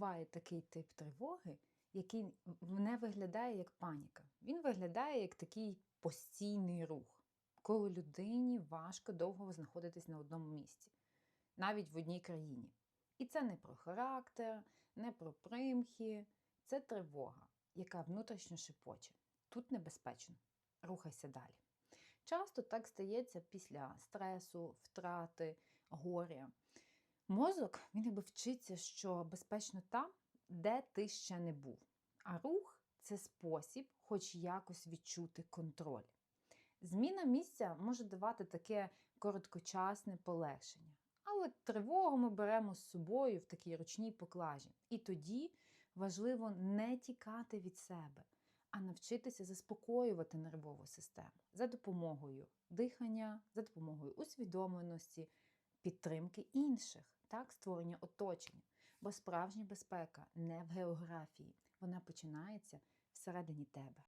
буває такий тип тривоги, який не виглядає як паніка. Він виглядає як такий постійний рух, коли людині важко довго знаходитись на одному місці, навіть в одній країні. І це не про характер, не про примхи, це тривога, яка внутрішньо шепоче. Тут небезпечно. Рухайся далі. Часто так стається після стресу, втрати, горя. Мозок він ніби вчиться, що безпечно там, де ти ще не був. А рух це спосіб, хоч якось відчути контроль. Зміна місця може давати таке короткочасне полегшення. Але тривогу ми беремо з собою в такій ручній поклажі. І тоді важливо не тікати від себе, а навчитися заспокоювати нервову систему за допомогою дихання, за допомогою усвідомленості, підтримки інших, так, створення оточення. Бо справжня безпека не в географії, вона починається всередині тебе.